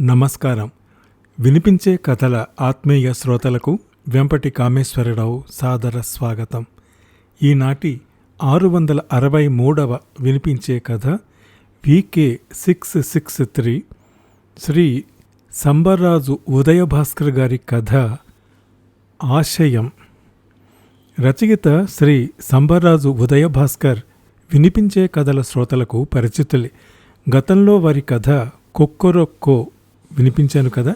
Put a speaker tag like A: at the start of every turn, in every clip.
A: నమస్కారం. వినిపించే కథల ఆత్మీయ శ్రోతలకు వెంపటి కామేశ్వరరావు సాదర స్వాగతం. ఈనాటి ఆరు వందల అరవై మూడవ వినిపించే కథ VK six six three Sri Sambarraju Udayabhaskar గారి కథ ఆశయం. రచయిత శ్రీ సంబర్రాజు ఉదయభాస్కర్ వినిపించే కథల శ్రోతలకు పరిచితులే. గతంలో వారి కథ కొక్కొరొక్కో వినిపించాను కదా?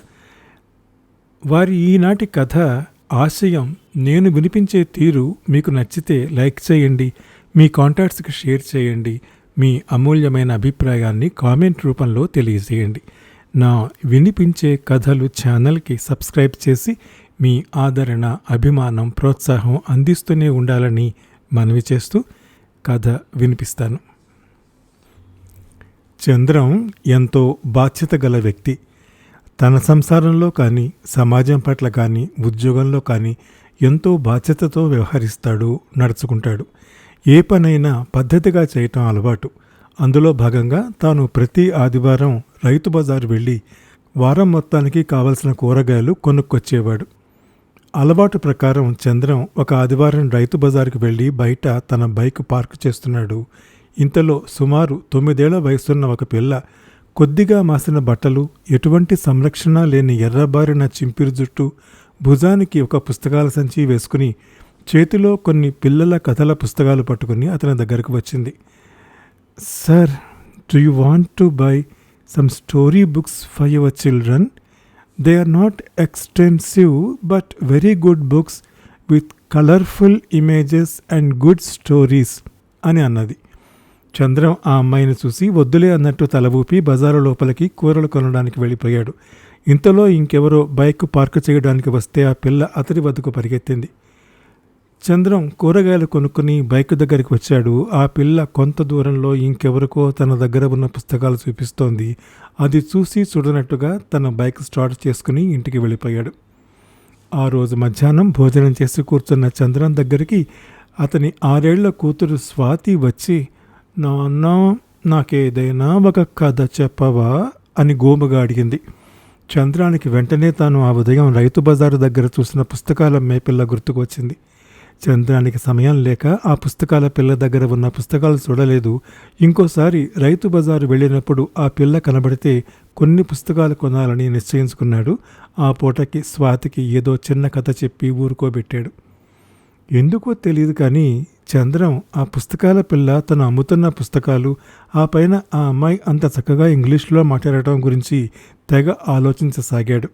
A: వారి ఈనాటి కథ ఆశయం నేను వినిపించే తీరు మీకు నచ్చితే లైక్ చేయండి మీ కాంటాక్ట్స్కి షేర్ చేయండి మీ అమూల్యమైన అభిప్రాయాన్ని కామెంట్ రూపంలో తెలియజేయండి. నా వినిపించే కథలు ఛానల్కి సబ్స్క్రైబ్ చేసి మీ ఆదరణ అభిమానం ప్రోత్సాహం అందిస్తూనే ఉండాలని మనవి చేస్తూ కథ వినిపిస్తాను. చంద్రం ఎంతో బాధ్యత గల వ్యక్తి. తన సంసారంలో కానీ సమాజం పట్ల కానీ ఉద్యోగంలో కానీ ఎంతో బాధ్యతతో వ్యవహరిస్తాడు నడుచుకుంటాడు. ఏ పనైనా పద్ధతిగా చేయటం అలవాటు. అందులో భాగంగా తాను ప్రతి ఆదివారం రైతు బజారు వెళ్ళి వారం మొత్తానికి కావలసిన కూరగాయలు కొనుక్కొచ్చేవాడు. అలవాటు ప్రకారం చంద్రం ఒక ఆదివారం రైతు బజారుకు వెళ్ళి బయట తన బైక్ పార్క్ చేస్తున్నాడు. ఇంతలో సుమారు తొమ్మిదేళ్ళ వయసున్న ఒక పిల్ల కొద్దిగా మాసిన బట్టలు ఎటువంటి సంరక్షణ లేని ఎర్రబారిన చింపిరి జుట్టు భుజానికి ఒక పుస్తకాల సంచి వేసుకుని చేతిలో కొన్ని పిల్లల కథల పుస్తకాలు పట్టుకుని అతని దగ్గరకు వచ్చింది. Sir do you want to buy some story books for your children? They are not extensive but very good books with colourful images and good stories అని అన్నది. చంద్రం ఆ అమ్మాయిని చూసి వద్దులే అన్నట్టు తల ఊపి బజారు లోపలికి కూరలు కొనడానికి వెళ్ళిపోయాడు. ఇంతలో ఇంకెవరో బైక్ పార్క్ చేయడానికి వస్తే ఆ పిల్ల అతడి వద్దకు పరిగెత్తింది. చంద్రం కూరగాయలు కొనుక్కుని బైక్ దగ్గరికి వచ్చాడు. ఆ పిల్ల కొంత దూరంలో ఇంకెవరికో తన దగ్గర ఉన్న పుస్తకాలు చూపిస్తోంది. అది చూసి చూడనట్టుగా తన బైక్ స్టార్ట్ చేసుకుని ఇంటికి వెళ్ళిపోయాడు. ఆ రోజు మధ్యాహ్నం భోజనం చేసి కూర్చున్న చంద్రం దగ్గరికి అతని ఆరేళ్ళ కూతురు స్వాతి వచ్చి నాన్న నాకేదైనా ఒక కథ చెప్పవా? అని గోముగా అడిగింది. చంద్రానికి వెంటనే తాను ఆ ఉదయం రైతు బజారు దగ్గర చూసిన పుస్తకాల మేపిల్ల గుర్తుకు వచ్చింది. చంద్రానికి సమయం లేక ఆ పుస్తకాల పిల్ల దగ్గర ఉన్న పుస్తకాలు చూడలేదు. ఇంకోసారి రైతు బజారు వెళ్ళినప్పుడు ఆ పిల్ల కనబడితే కొన్ని పుస్తకాలు కొనాలని నిశ్చయించుకున్నాడు. ఆ పూటకి స్వాతికి ఏదో చిన్న కథ చెప్పి ఊరుకోబెట్టాడు. ఎందుకో తెలియదు కానీ చంద్రం ఆ పుస్తకాల పిల్ల తను అమ్ముతున్న పుస్తకాలు ఆ పైన ఆ అమ్మాయి అంత చక్కగా ఇంగ్లీష్లో మాట్లాడటం గురించి తెగ ఆలోచించసాగాడు.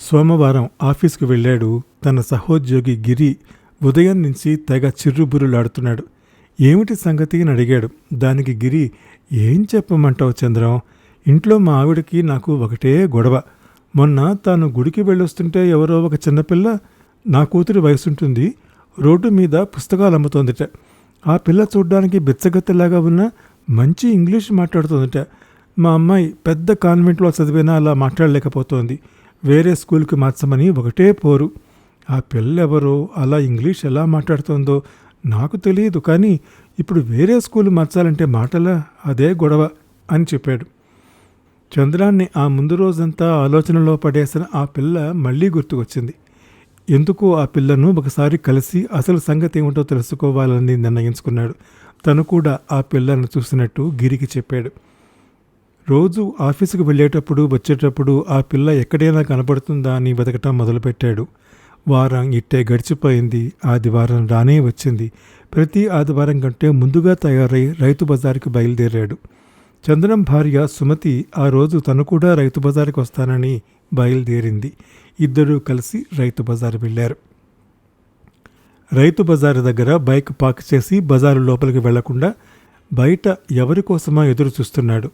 A: సోమవారం ఆఫీస్కి వెళ్ళాడు తన సహోద్యోగి గిరి ఉదయం నుంచి తెగ చిర్రుబురులాడుతున్నాడు ఏమిటి సంగతి అని అడిగాడు. దానికి గిరి ఏం చెప్పమంటావు చంద్రం? ఇంట్లో మా ఆవిడకి నాకు ఒకటే గొడవ. మొన్న తాను గుడికి వెళ్ళొస్తుంటే ఎవరో ఒక చిన్నపిల్ల నా కూతురి వయసుంటుంది రోడ్డు మీద పుస్తకాలు అమ్ముతోందిట ఆ పిల్ల చూడ్డానికి బిచ్చగత్తెలాగా ఉన్న మంచి ఇంగ్లీష్ మాట్లాడుతోందిట. మా అమ్మాయి పెద్ద కాన్వెంట్లో చదివినా అలా మాట్లాడలేకపోతోంది. వేరే స్కూల్కి మార్చమని ఒకటే పోరు. ఆ పిల్లెవరో అలా ఇంగ్లీష్ ఎలా మాట్లాడుతోందో నాకు తెలియదు కానీ ఇప్పుడు వేరే స్కూల్ మార్చాలంటే మాటలా అదే గొడవ అని చెప్పాడు. చంద్రాన్ని ఆ ముందు రోజంతా ఆలోచనలో పడేసిన ఆ పిల్ల మళ్ళీ గుర్తుకొచ్చింది. ఎందుకో ఆ పిల్లను ఒకసారి కలిసి అసలు సంగతి ఏమిటో తెలుసుకోవాలని నిర్ణయించుకున్నాడు. తను కూడా ఆ పిల్లను చూసినట్టు గిరికి చెప్పాడు. రోజు ఆఫీసుకు వెళ్ళేటప్పుడు వచ్చేటప్పుడు ఆ పిల్ల ఎక్కడైనా కనపడుతుందా అని వెతకటం మొదలుపెట్టాడు. వారం ఇట్టే గడిచిపోయింది. ఆదివారం రానే వచ్చింది. ప్రతి ఆదివారం కంటే ముందుగా తయారై రైతు బజార్కి బయలుదేరాడు. చంద్రం భార్య సుమతి ఆ రోజు తను కూడా రైతు బజార్కి వస్తానని బయలుదేరింది. ఇద్దరూ కలిసి రైతు బజారు వెళ్ళారు. రైతు బజారు దగ్గర బైక్ పార్క్ చేసి బజారు లోపలికి వెళ్ళకుండా బయట ఎవరి కోసమా ఎదురు చూస్తున్నాడు.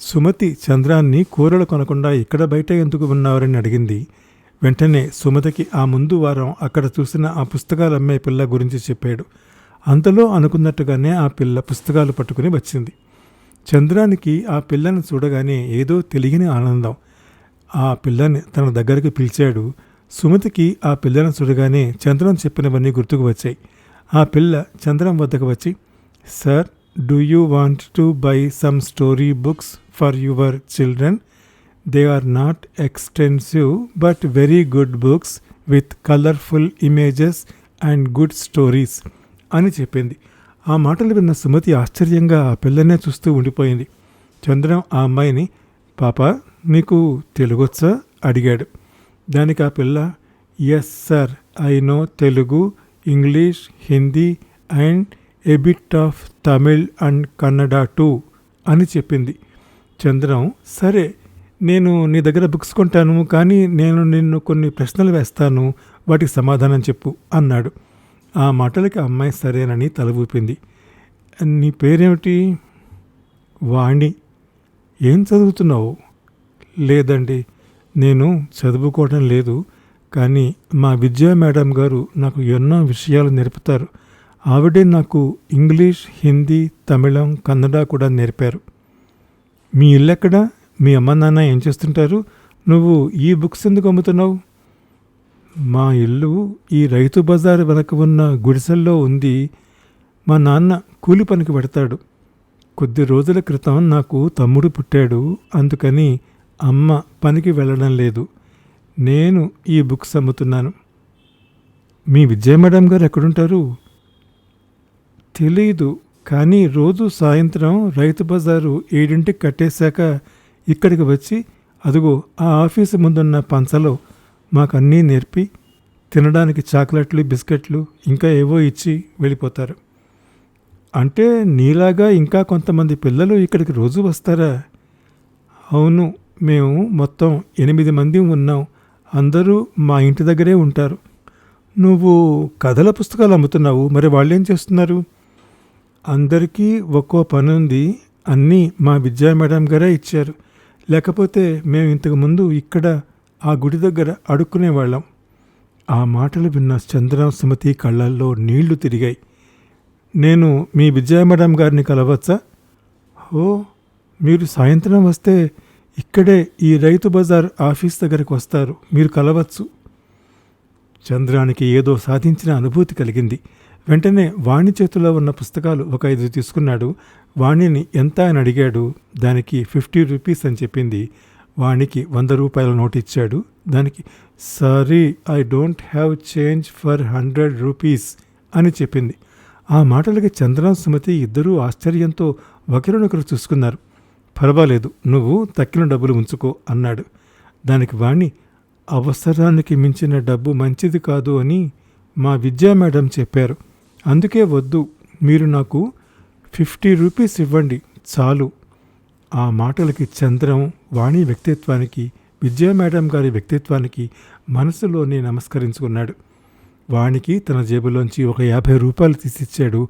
A: సుమతి చంద్రాన్ని కూరలు కొనకుండా ఇక్కడ బయట ఎందుకు ఉన్నారని అడిగింది. వెంటనే సుమతికి ఆ ముందు వారం అక్కడ చూసిన ఆ పుస్తకాలు అమ్మే పిల్ల గురించి చెప్పాడు. అంతలో అనుకున్నట్టుగానే ఆ పిల్ల పుస్తకాలు పట్టుకుని వచ్చింది. చంద్రానికి ఆ పిల్లను చూడగానే ఏదో తెలియని ఆనందం. ఆ పిల్లని తన దగ్గరికి పిలిచాడు. సుమతికి ఆ పిల్లను చూడగానే చంద్రం చెప్పినవన్నీ గుర్తుకు వచ్చాయి. ఆ పిల్ల చంద్రం వద్దకు వచ్చి sir do you want to buy some story books for your children? They are not extensive but very good books with colourful images and good stories అని చెప్పింది. ఆ మాటలు విన్న సుమతి ఆశ్చర్యంగా ఆ పిల్లనే చూస్తూ ఉండిపోయింది. చంద్రం ఆ అమ్మాయిని పాప నీకు తెలుగొచ్చా? అడిగాడు. దానికి ఆ పిల్ల yes sir I know Telugu English Hindi and a bit of Tamil and Kannada too అని చెప్పింది. చంద్రం సరే నేను నీ దగ్గర బుక్స్ కొంటాను కానీ నేను నిన్ను కొన్ని ప్రశ్నలు వేస్తాను వాటికి సమాధానం చెప్పు అన్నాడు. ఆ మాటలకి అమ్మాయి సరేనని తల ఊపింది. నీ పేరేమిటి? వాణి. ఏం చదువుతున్నావు? లేదండి. నేను చదువుకోవడం లేదు. కానీ మా విద్యా మేడం గారు నాకు ఎన్నో విషయాలు నేర్పుతారు. ఆవిడే నాకు ఇంగ్లీష్ హిందీ తమిళం కన్నడ కూడా నేర్పారు. మీ ఇల్లు ఎక్కడ? మీ అమ్మ నాన్న ఏం చేస్తుంటారు? నువ్వు ఈ బుక్స్ ఎందుకు అమ్ముతున్నావు? మా ఇల్లు ఈ రైతు బజార్ వెనక ఉన్న గుడిసెల్లో ఉంది. మా నాన్న కూలి పనికి పెడతాడు కొద్ది రోజుల క్రితం నాకు తమ్ముడు పుట్టాడు. అందుకని అమ్మ పనికి వెళ్ళడం లేదు. నేను ఈ బుక్స్ అమ్ముతున్నాను. మీ విజయ మేడం గారు ఎక్కడుంటారు? తెలీదు కానీ రోజు సాయంత్రం రైతు బజారు ఏడింటికి కట్టేశాక ఇక్కడికి వచ్చి అదిగో ఆ ఆఫీసు ముందున్న పంచలో మాకన్నీ నేర్పి తినడానికి చాక్లెట్లు బిస్కెట్లు ఇంకా ఏవో ఇచ్చి వెళ్ళిపోతారు. అంటే నీలాగా ఇంకా కొంతమంది పిల్లలు ఇక్కడికి రోజు వస్తారా? అవును మేము మొత్తం ఎనిమిది మంది ఉన్నాం. అందరూ మా ఇంటి దగ్గరే ఉంటారు. నువ్వు కథల పుస్తకాలు అమ్ముతున్నావు. మరి వాళ్ళు ఏం చేస్తున్నారు? అందరికీ ఒక్కో పని ఉంది అన్నీ మా విద్యా మేడం గారే ఇచ్చారు. లేకపోతే మేము ఇంతకుముందు ఇక్కడ ఆ గుడి దగ్గర అడుక్కునేవాళ్ళం ఆ మాటలు విన్న చంద్ర సుమతి కళ్ళల్లో నీళ్ళు తిరిగాయి. నేను మీ విజయ మేడం గారిని కలవచ్చా? ఓ మీరు సాయంత్రం వస్తే ఇక్కడే ఈ రైతు బజార్ ఆఫీస్ దగ్గరకు వస్తారు. మీరు కలవచ్చు. చంద్రానికి ఏదో సాధించిన అనుభూతి కలిగింది. వెంటనే వాణి చేతిలో ఉన్న పుస్తకాలు ఒక ఐదు తీసుకున్నాడు. వాణిని ఎంత అని అడిగాడు. దానికి ఫిఫ్టీ రూపీస్ అని చెప్పింది. వాణికి వంద రూపాయల నోట్ ఇచ్చాడు. దానికి sorry I don't have change for hundred rupees అని చెప్పింది. ఆ మాటలకి చంద్రం సుమతి ఇద్దరూ ఆశ్చర్యంతో ఒకరినొకరు చూసుకున్నారు. పర్వాలేదు నువ్వు తక్కిన డబ్బులు ఉంచుకో అన్నాడు. దానికి వాణ్ణి అవసరానికి మించిన డబ్బు మంచిది కాదు అని మా విద్యా మేడం చెప్పారు. అందుకే వద్దు మీరు నాకు ఫిఫ్టీ రూపీస్ ఇవ్వండి చాలు. ఆ మాటలకి చంద్రం వాణి వ్యక్తిత్వానికి విద్యా మేడం గారి వ్యక్తిత్వానికి మనసులోనే నమస్కరించుకున్నాడు. వాణికి తన జేబులోంచి ఒక యాభై రూపాయలు తీసిచ్చాడు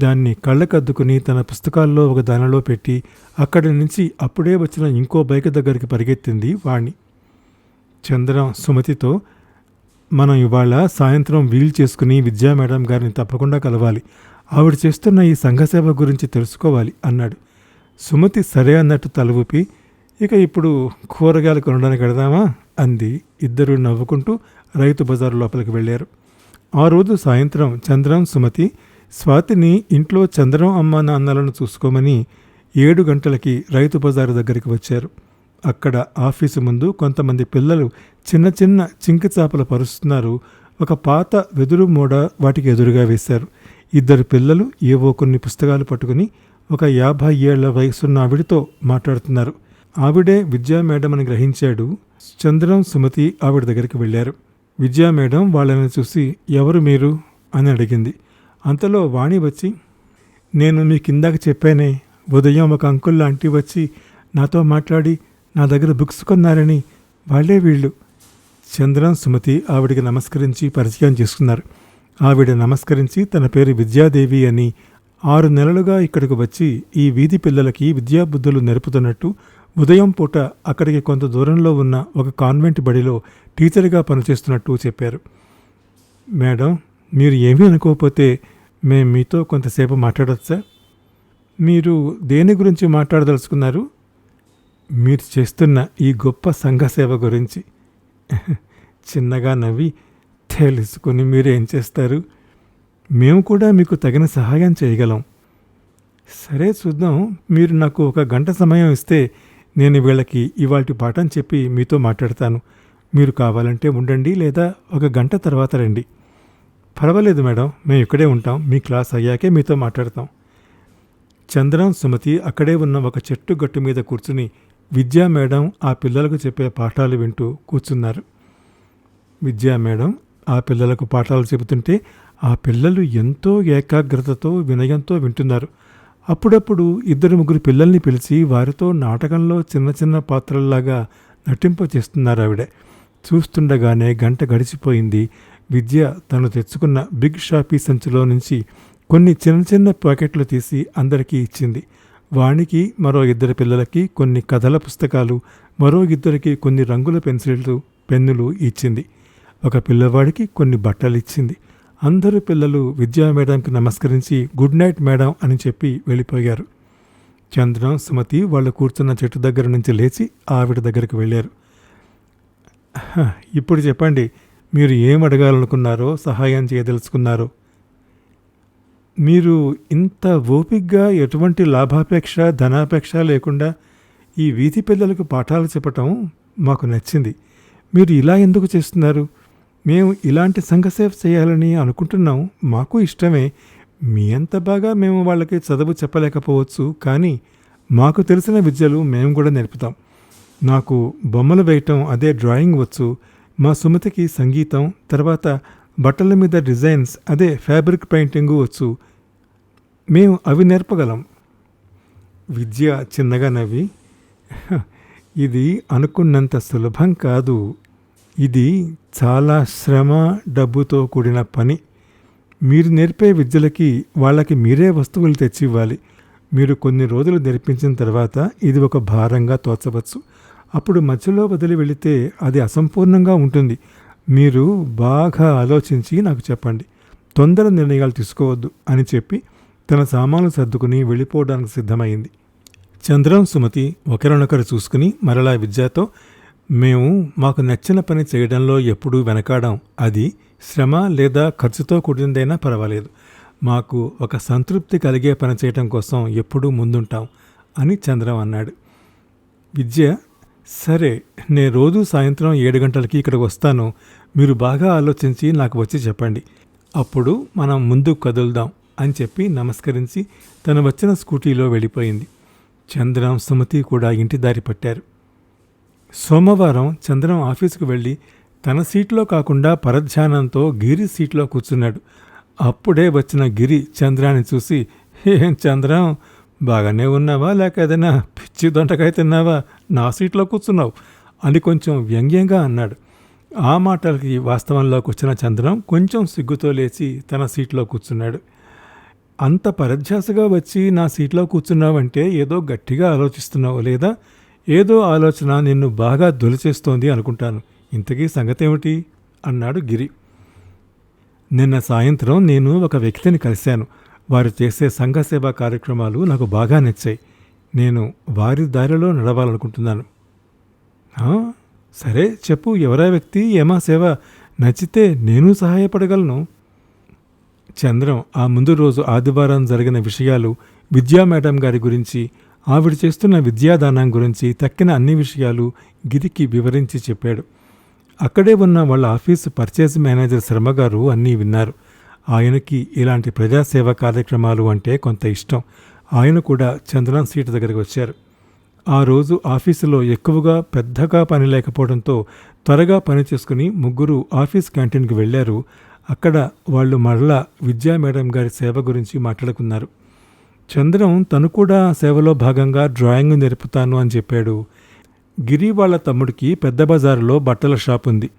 A: దాన్ని కళ్ళకద్దుకుని తన పుస్తకాల్లో ఒక దానిలో పెట్టి అక్కడి నుంచి అప్పుడే వచ్చిన ఇంకో బైక్ దగ్గరికి పరిగెత్తింది వాణ్ణి. చంద్రం సుమతితో మనం ఇవాళ సాయంత్రం వీల్ చేసుకుని విద్యా మేడం గారిని తప్పకుండా కలవాలి. ఆవిడ చేస్తున్న ఈ సంఘసేవ గురించి తెలుసుకోవాలి అన్నాడు. సుమతి సరే అన్నట్టు తల ఊపి ఇక ఇప్పుడు కూరగాయలు కొనడానికి వెడదామా అంది. ఇద్దరు నవ్వుకుంటూ రైతు బజారు లోపలికి వెళ్ళారు. ఆ రోజు సాయంత్రం చంద్రం సుమతి స్వాతిని ఇంట్లో చంద్రం అమ్మ నాన్నలను చూసుకోమని ఏడు గంటలకి రైతు బజారు దగ్గరికి వచ్చారు. అక్కడ ఆఫీసు ముందు కొంతమంది పిల్లలు చిన్న చిన్న చింకి చేపలు పరుస్తున్నారు. ఒక పాత వెదురు మూడ వాటికి ఎదురుగా వేశారు. ఇద్దరు పిల్లలు ఏవో కొన్ని పుస్తకాలు పట్టుకుని ఒక యాభై ఏళ్ళ వయసున్న ఆవిడతో మాట్లాడుతున్నారు. ఆవిడే విద్యా మేడం అని గ్రహించాడు. చంద్రం సుమతి ఆవిడ దగ్గరికి వెళ్ళారు. విద్యా మేడం వాళ్ళని చూసి ఎవరు మీరు? అని అడిగింది. అంతలో వాణి వచ్చి నేను మీ కిందాక చెప్పానే ఉదయం ఒక అంకుల్ లాంటి వచ్చి నాతో మాట్లాడి నా దగ్గర బుక్స్ కొన్నారని వాళ్ళే వీళ్ళు. చంద్రం సుమతి ఆవిడికి నమస్కరించి పరిచయం చేసుకున్నారు. ఆవిడ నమస్కరించి తన పేరు విద్యాదేవి అని ఆరు నెలలుగా ఇక్కడికి వచ్చి ఈ వీధి పిల్లలకి విద్యాబుద్ధులు నేర్పుతున్నట్టు ఉదయం పూట అక్కడికి కొంత దూరంలో ఉన్న ఒక కాన్వెంట్ బడిలో టీచర్గా పనిచేస్తున్నట్టు చెప్పారు. మేడం మీరు ఏమీ అనుకోకపోతే మేము మీతో కొంతసేపు మాట్లాడవచ్చా? మీరు దేని గురించి మాట్లాడదలుచుకున్నారు? మీరు చేస్తున్న ఈ గొప్ప సంఘ సేవ గురించి. చిన్నగా నవ్వి తెలుసుకుని మీరేం చేస్తారు? మేము కూడా మీకు తగిన సహాయం చేయగలం. సరే చూద్దాం. మీరు నాకు ఒక గంట సమయం ఇస్తే నేను వీళ్ళకి ఇవాటి పాఠం చెప్పి మీతో మాట్లాడతాను. మీరు కావాలంటే ఉండండి లేదా ఒక గంట తర్వాత రండి. పర్వాలేదు మేడం మేము ఇక్కడే ఉంటాం. మీ క్లాస్ అయ్యాకే మీతో మాట్లాడతాం. చంద్రం సుమతి అక్కడే ఉన్న ఒక చెట్టు గట్టు మీద కూర్చుని విద్యా మేడం ఆ పిల్లలకు చెప్పే పాఠాలు వింటూ కూర్చున్నారు. విద్యా మేడం ఆ పిల్లలకు పాఠాలు చెబుతుంటే ఆ పిల్లలు ఎంతో ఏకాగ్రతతో వినయంతో వింటున్నారు. అప్పుడప్పుడు ఇద్దరు ముగ్గురు పిల్లల్ని పిలిచి వారితో నాటకంలో చిన్న చిన్న పాత్రల్లాగా నటింప చేస్తున్నారు ఆవిడ. చూస్తుండగానే గంట గడిచిపోయింది. విద్య తను తెచ్చుకున్న బిగ్ షాపీ సంచిలో నుంచి కొన్ని చిన్న చిన్న ప్యాకెట్లు తీసి అందరికీ ఇచ్చింది. వాణికి మరో ఇద్దరు పిల్లలకి కొన్ని కథల పుస్తకాలు మరో ఇద్దరికి కొన్ని రంగుల పెన్సిళ్ళు పెన్నులు ఇచ్చింది. ఒక పిల్లవాడికి కొన్ని బట్టలు ఇచ్చింది. అందరూ పిల్లలు విద్యా మేడంకి నమస్కరించి గుడ్ నైట్ మేడం అని చెప్పి వెళ్ళిపోయారు. చంద్రం సుమతి వాళ్ళు కూర్చున్న చెట్టు దగ్గర నుంచి లేచి ఆవిడ దగ్గరికి వెళ్ళారు. ఇప్పుడు చెప్పండి మీరు ఏం అడగాలనుకున్నారో సహాయం చేయదలుచుకున్నారో. మీరు ఇంత ఓపిగ్గా ఎటువంటి లాభాపేక్ష ధనాపేక్ష లేకుండా ఈ వీధి పిల్లలకు పాఠాలు చెప్పటం మాకు నచ్చింది. మీరు ఇలా ఎందుకు చేస్తున్నారు? మేము ఇలాంటి సంఘసేవ చేయాలని అనుకుంటున్నాం. మాకు ఇష్టమే. మీ అంత బాగా మేము వాళ్ళకి చదువు చెప్పలేకపోవచ్చు. కానీ మాకు తెలిసిన విద్యలు మేము కూడా నేర్పుతాం. నాకు బొమ్మలు వేయటం అదే డ్రాయింగ్ వచ్చు. మా సుమతికి సంగీతం తర్వాత బట్టల మీద డిజైన్స్ అదే ఫ్యాబ్రిక్ పెయింటింగు వచ్చు. మేము అవి నేర్పగలం. విద్య చిన్నగా నవ్వి ఇది అనుకున్నంత సులభం కాదు. ఇది చాలా శ్రమ డబ్బుతో కూడిన పని. మీరు నేర్పే విద్యలకి వాళ్ళకి మీరే వస్తువులు తెచ్చి ఇవ్వాలి మీరు కొన్ని రోజులు నేర్పించిన తర్వాత ఇది ఒక భారంగా తోచవచ్చు. అప్పుడు మధ్యలో వదిలి వెళితే అది అసంపూర్ణంగా ఉంటుంది. మీరు బాగా ఆలోచించి నాకు చెప్పండి. తొందర నిర్ణయాలు తీసుకోవద్దు అని చెప్పి తన సామాన్లు సర్దుకుని వెళ్ళిపోవడానికి సిద్ధమైంది. చంద్రం సుమతి ఒకరినొకరు చూసుకుని మరలా విద్యతో మేము మాకు నచ్చిన పని చేయడంలో ఎప్పుడూ వెనకాడం. అది శ్రమ లేదా ఖర్చుతో కూడినదైనా పర్వాలేదు. మాకు ఒక సంతృప్తి కలిగే పని చేయటం కోసం ఎప్పుడూ ముందుంటాం అని చంద్రం అన్నాడు. విద్య సరే నేను రోజు సాయంత్రం ఏడు గంటలకి ఇక్కడికి వస్తాను. మీరు బాగా ఆలోచించి నాకు వచ్చి చెప్పండి. అప్పుడు మనం ముందుకు కదులుదాం అని చెప్పి నమస్కరించి తను వచ్చిన స్కూటీలో వెళ్ళిపోయింది. చంద్రం సుమతి కూడా ఇంటి దారి పట్టారు. సోమవారం చంద్రం ఆఫీసుకు వెళ్ళి తన సీట్లో కాకుండా పరధ్యానంతో గిరి సీట్లో కూర్చున్నాడు. అప్పుడే వచ్చిన గిరి చంద్రాన్ని చూసి ఏం చంద్రం? బాగానే ఉన్నావా? లేక ఏదైనా పిచ్చి దొండకాయ తిన్నావా? నా సీట్లో కూర్చున్నావు అని కొంచెం వ్యంగ్యంగా అన్నాడు. ఆ మాటలకి వాస్తవంలోకి వచ్చిన చంద్రం కొంచెం సిగ్గుతో లేచి తన సీట్లో కూర్చున్నాడు. అంత పరధ్యాసగా వచ్చి నా సీట్లో కూర్చున్నావంటే ఏదో గట్టిగా ఆలోచిస్తున్నావు లేదా? ఏదో ఆలోచన నిన్ను బాగా దొలిచేస్తోంది అనుకుంటాను. ఇంతకీ సంగతేమిటి? అన్నాడు గిరి. నిన్న సాయంత్రం నేను ఒక వ్యక్తిని కలిశాను. వారు చేసే సంఘ సేవా కార్యక్రమాలు నాకు బాగా నచ్చాయి. నేను వారి దారిలో నడవాలనుకుంటున్నాను. సరే చెప్పు ఎవరా వ్యక్తి ఏమా సేవ నచ్చితే నేను సహాయపడగలను. చంద్రం ఆ ముందు రోజు ఆదివారం జరిగిన విషయాలు విద్యా మేడం గారి గురించి ఆవిడ చేస్తున్న విద్యాదానం గురించి తక్కిన అన్ని విషయాలు గిరికి వివరించి చెప్పాడు. అక్కడే ఉన్న వాళ్ళ ఆఫీసు పర్చేజ్ మేనేజర్ శర్మ గారు అన్నీ విన్నారు. ఆయనకి ఇలాంటి ప్రజాసేవ కార్యక్రమాలు అంటే కొంత ఇష్టం. ఆయన కూడా చందనం సీటు దగ్గరికి వచ్చారు. ఆ రోజు ఆఫీసులో ఎక్కువగా పెద్దగా పని లేకపోవడంతో త్వరగా పని చేసుకుని ముగ్గురు ఆఫీస్ క్యాంటీన్కి వెళ్ళారు. అక్కడ వాళ్ళు మరలా విద్యా మేడం గారి సేవ గురించి మాట్లాడుకున్నారు. చంద్రం తను కూడా సేవలో భాగంగా డ్రాయింగ్ నేర్పుతాను అని చెప్పాడు. గిరి వాళ్ళ తమ్ముడికి పెద్ద బజారులో బట్టల షాప్ ఉంది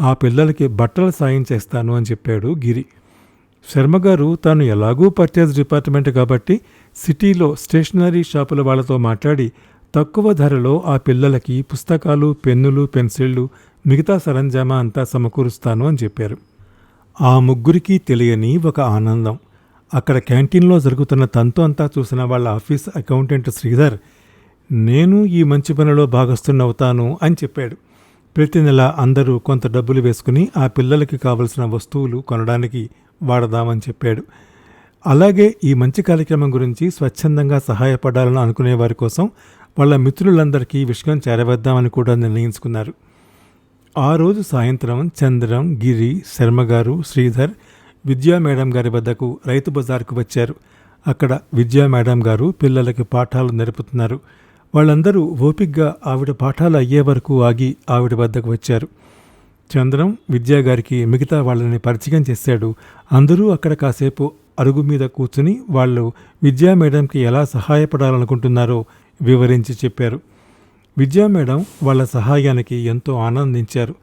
A: ఆ పిల్లలకి బట్టల సాయం చేస్తాను అని చెప్పాడు గిరి. శర్మగారు తాను ఎలాగూ పర్చేజ్ డిపార్ట్మెంట్ కాబట్టి సిటీలో స్టేషనరీ షాపుల వాళ్ళతో మాట్లాడి తక్కువ ధరలో ఆ పిల్లలకి పుస్తకాలు పెన్నులు పెన్సిళ్ళు మిగతా సరంజామా అంతా సమకూరుస్తాను అని చెప్పారు. ఆ ముగ్గురికి తెలియని ఒక ఆనందం. అక్కడ క్యాంటీన్లో జరుగుతున్న తంతు అంతా చూసిన వాళ్ళ ఆఫీస్ అకౌంటెంట్ శ్రీధర్ నేను ఈ మంచి పనిలో భాగస్థున్నవుతాను అని చెప్పాడు. ప్రతి నెల అందరూ కొంత డబ్బులు వేసుకుని ఆ పిల్లలకి కావలసిన వస్తువులు కొనడానికి వాడదామని చెప్పాడు. అలాగే ఈ మంచి కార్యక్రమం గురించి స్వచ్ఛందంగా సహాయపడాలని అనుకునే వారి కోసం వాళ్ళ మిత్రులందరికీ విషయం చేరవేద్దామని కూడా నిర్ణయించుకున్నారు. ఆ రోజు సాయంత్రం చంద్రం గిరి శర్మగారు శ్రీధర్ విద్యా మేడం గారి వద్దకు రైతు బజార్కు వచ్చారు. అక్కడ విద్యా మేడం గారు పిల్లలకి పాఠాలు నేర్పుతున్నారు. వాళ్ళందరూ ఓపిగ్గా ఆవిడ పాఠాలు అయ్యే వరకు ఆగి ఆవిడ వద్దకు వచ్చారు. చంద్రం విద్యా గారికి మిగతా వాళ్ళని పరిచయం చేశాడు. అందరూ అక్కడ కాసేపు అరుగు మీద కూర్చుని వాళ్ళు విద్యా మేడంకి ఎలా సహాయపడాలనుకుంటున్నారో వివరించి చెప్పారు. విద్యా మేడం వాళ్ళ సహాయానికి ఎంతో ఆనందించారు.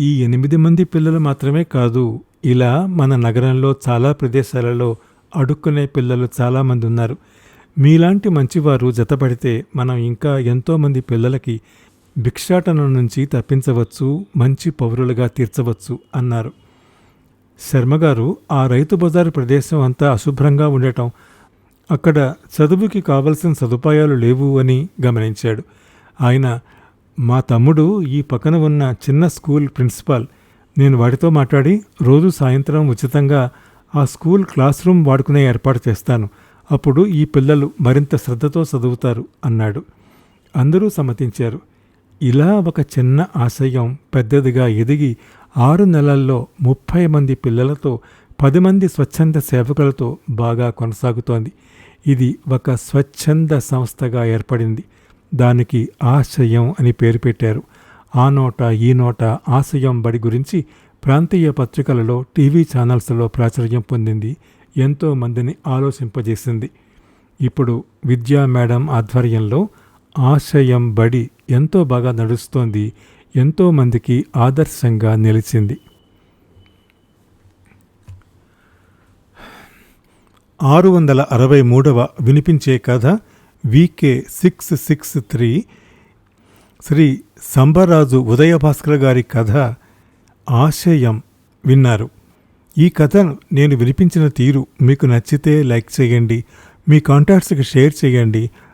A: ఈ ఎనిమిది మంది పిల్లలు మాత్రమే కాదు ఇలా మన నగరంలో చాలా ప్రదేశాలలో అడుక్కునే పిల్లలు చాలామంది ఉన్నారు. మీలాంటి మంచివారు జతపడితే మనం ఇంకా ఎంతోమంది పిల్లలకి భిక్షాటన నుంచి తప్పించవచ్చు మంచి పౌరులుగా తీర్చవచ్చు అన్నారు. శర్మగారు ఆ రైతు బజారు ప్రదేశం అంతా అశుభ్రంగా ఉండటం అక్కడ చదువుకి కావలసిన సదుపాయాలు లేవు అని గమనించాడు. ఆయన మా తమ్ముడు ఈ పక్కన ఉన్న చిన్న స్కూల్ ప్రిన్సిపాల్ నేను వాడితో మాట్లాడి రోజు సాయంత్రం ఉచితంగా ఆ స్కూల్ క్లాస్ రూమ్ వాడుకునే ఏర్పాటు చేస్తాను అప్పుడు ఈ పిల్లలు మరింత శ్రద్ధతో చదువుతారు అన్నాడు. అందరూ సమ్మతించారు. ఇలా ఒక చిన్న ఆశయం పెద్దదిగా ఎదిగి ఆరు నెలల్లో ముప్పై మంది పిల్లలతో పది మంది స్వచ్ఛంద సేవకులతో బాగా కొనసాగుతోంది. ఇది ఒక స్వచ్ఛంద సంస్థగా ఏర్పడింది. దానికి ఆశయం అని పేరు పెట్టారు. ఆ నోట ఈ నోట ఆశయం బడి గురించి ప్రాంతీయ పత్రికలలో టీవీ ఛానల్స్లో ప్రాచుర్యం పొందింది. ఎంతో మందిని ఆలోచింపజేసింది. ఇప్పుడు విద్యా మేడం ఆధ్వర్యంలో ఆశయం బడి ఎంతో బాగా నడుస్తోంది. ఎంతోమందికి ఆదర్శంగా నిలిచింది. ఆరు వందల అరవై మూడవ వినిపించే కథ VK six six three Sri Sambaraju Udayabhaskar గారి కథ ఆశయం విన్నారు. ఈ కథను నేను వినిపించిన తీరు మీకు నచ్చితే లైక్ చేయండి. మీ కాంటాక్ట్స్కి షేర్ చేయండి.